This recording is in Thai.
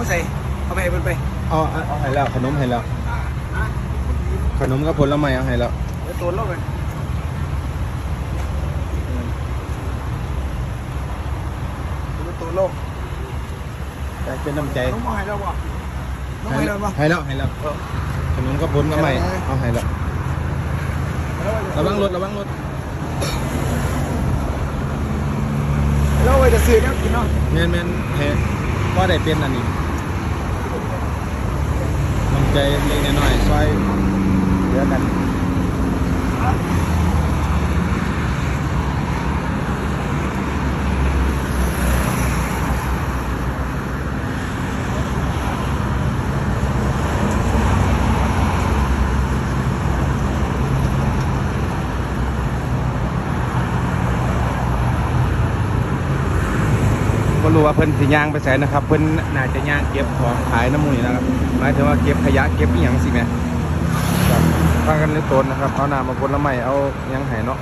มาใส่เอาไปให้เพิ่นไปเอาเอาเอาให้แล้วขนมให้แล้วขนมกับผลไม้เอาให้แล้วเดี๋ยวตัวลงไปเดี๋ยวตัวลงแต่เป็นน้ำใจน้องมองให้เราบ่น้องให้เราบ่ให้แล้วให้แล้วขนมกับผลไม้เอาให้แล้วระวังรถระวังรถเราไว้จะซื้อเนี่ยกินเนาะแม่นแม่นแท้ก็ได้เป็นอันนี้น้ำ ใจเล็กน้อยๆซอย ก็รู้ว่าเพิ่นสิย่างไปใส่นะครับ เพิ่นน่าจะย่างเก็บของขายน้ำมูนี่นะครับหมายถึงว่าเก็บขยะเก็บอีหยังสิแม่ฟังกันเลยตนนะครับเอาน้ำมาคนลไม่เอายังไห้เนาะ